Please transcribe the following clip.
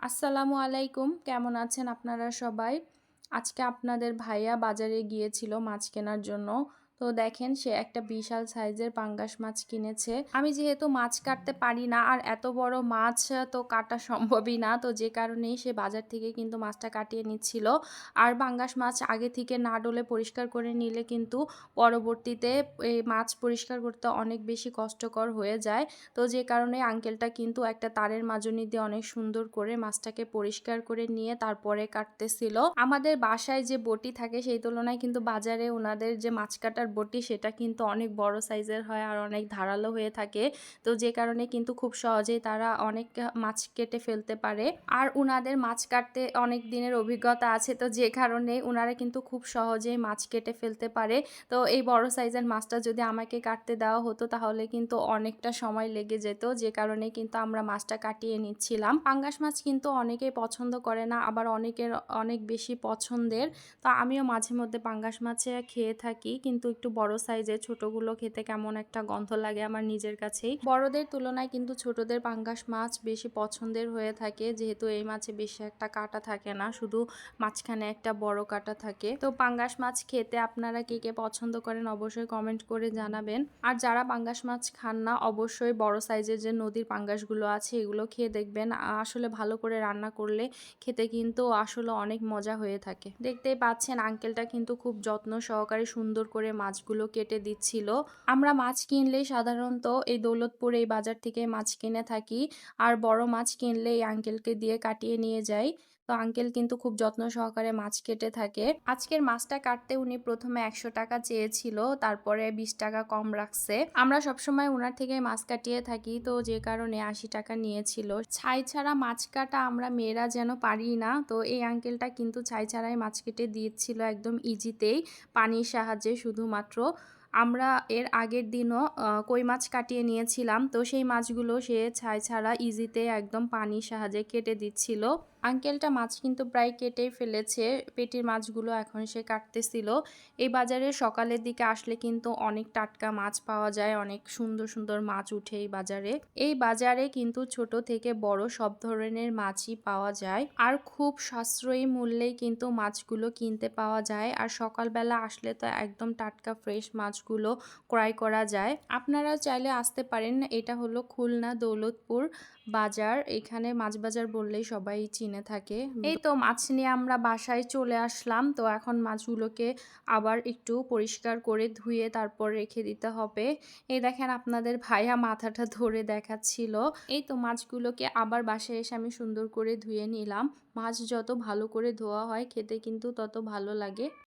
আসসালামু আলাইকুম। কেমন আছেন আপনারা সবাই? আজকে আপনাদের ভাইয়া বাজারে গিয়েছিল মাছ কেনার জন্য। তো দেখেন সে একটা বিশাল সাইজের পাঙ্গাস মাছ কিনেছে। আমি যেহেতু মাছ কাটতে পারি না, আর এত বড় মাছ তো কাটা সম্ভবই না, তো যে কারণেই সে বাজার থেকে কিন্তু মাছটা কাটিয়ে নিচ্ছিল। আর পাঙ্গাস মাছ আগে থেকে না ডলে পরিষ্কার করে নিলে কিন্তু পরবর্তীতে এই মাছ পরিষ্কার করতে অনেক বেশি কষ্টকর হয়ে যায়। তো যে কারণে আঙ্কেলটা কিন্তু একটা তারের মাজনি দিয়ে অনেক সুন্দর করে মাছটাকে পরিষ্কার করে নিয়ে তারপরে কাটতেছিল। আমাদের বাসায় যে বটি থাকে সেই তুলনায় কিন্তু বাজারে ওনাদের যে মাছ কাটার বটি সেটা কিন্তু অনেক বড় সাইজের হয় আর অনেক ধারালো হয়ে থাকে। তো যে কারণে কিন্তু খুব সহজেই তারা অনেক মাছ কেটে ফেলতে পারে। আর উনাদের মাছ কাটতে অনেক দিনের অভিজ্ঞতা আছে। তো যে কারণে উনারা কিন্তু খুব সহজেই মাছ কেটে ফেলতে পারে। তো এই বড় সাইজের মাছটা যদি আমাকে কাটতে দেওয়া হতো তাহলে কিন্তু অনেকটা সময় লেগে যেত। যে কারণে কিন্তু আমরা মাছটা কাটিয়ে নিচ্ছিলাম। পাঙ্গাস মাছ কিন্তু অনেকেই পছন্দ করে না, আবার অনেকের অনেক বেশি পছন্দের। তো আমিও মাঝে মধ্যে পাঙ্গাস মাছে খেয়ে থাকি। কিন্তু একটু বড় সাইজের ছোটগুলো খেতে কেমন একটা গন্ধ লাগে আমার নিজের কাছেই। বড়দের তুলনায় কিন্তু ছোটদের পাঙ্গাস মাছ বেশি পছন্দের হয়ে থাকে, যেহেতু এই মাছে বেশি একটা কাটা থাকে না, শুধু মাঝখানে একটা বড় কাটা থাকে। তো পাঙ্গাস মাছ খেতে আপনারা কে কে পছন্দ করেন অবশ্যই কমেন্ট করে জানাবেন। আর যারা পাঙ্গাস মাছ খান না, অবশ্যই বড় সাইজের যে নদীর পাঙ্গাসগুলো আছে, এগুলো খেয়ে দেখবেন। আসলে ভালো করে রান্না করলে খেতে কিন্তু আসলে অনেক মজা হয়ে থাকে। দেখতেই পাচ্ছেন আঙ্কেলটা কিন্তু খুব যত্ন সহকারে সুন্দর করে মাছগুলো কেটে দিচ্ছিল। আমরা মাছ কিনলে সাধারণত এই দৌলতপুর এই বাজার থেকে মাছ কিনে থাকি। আর বড় মাছ কিনলে এই আঙ্কেলকে দিয়ে কাটিয়ে নিয়ে যাই। তো আঙ্কেল কিন্তু খুব যত্ন সহকারে মাছ কেটে থাকে। আজকের মাছটা কাটতে উনি প্রথমে একশো টাকা চেয়েছিল, তারপরে বিশ টাকা কম রাখছে। আমরা সবসময় ওনার থেকে মাছ কাটিয়ে থাকি, তো যে কারণে আশি টাকা নিয়েছিল। ছাই ছাড়া মাছ কাটা আমরা মেয়েরা যেন পারি না, তো এই আঙ্কেলটা কিন্তু ছাই ছাড়াই মাছ কেটে দিয়েছিল একদম ইজিতেই পানির সাহায্যে শুধুমাত্র আমরা এর আগের দিনও কই মাছ কাটিয়ে নিয়েছিলাম। তো সেই মাছগুলো সে ছাই ছাড়া ইজিতে একদম পানির সাহায্যে কেটে দিচ্ছিল। আঙ্কেলটা মাছ কিন্তু প্রায় কেটেই ফেলেছে। পেটির মাছগুলো এখন সে কাটতেছিল। এই বাজারে সকালের দিকে আসলে কিন্তু অনেক টাটকা মাছ পাওয়া যায়। অনেক সুন্দর সুন্দর মাছ উঠে এই বাজারে। এই বাজারে কিন্তু ছোট থেকে বড় সব ধরনের মাছই পাওয়া যায়। আর খুব সাশ্রয়ী মূল্যেই কিন্তু মাছগুলো কিনতে পাওয়া যায়। আর সকালবেলা আসলে তো একদম টাটকা, ফ্রেশ মাছগুলো ক্রয় করা যায়। আপনারা চাইলে আসতে পারেন, এটা হলো খুলনা দৌলতপুর বাজার। এখানে মাছ বাজার বললেই সবাই চিনে থাকে। এই তো মাছ নিয়ে আমরা বাসায় চলে আসলাম। তো এখন মাছগুলোকে আবার একটু পরিষ্কার করে ধুয়ে তারপর রেখে দিতে হবে। এই দেখেন আপনাদের ভাইয়া মাথাটা ধরে দেখাচ্ছিল। এই তো মাছগুলোকে আবার বাসায় এসে আমি সুন্দর করে ধুয়ে নিলাম। মাছ যত ভালো করে ধোয়া হয়, খেতে কিন্তু তত ভালো লাগে।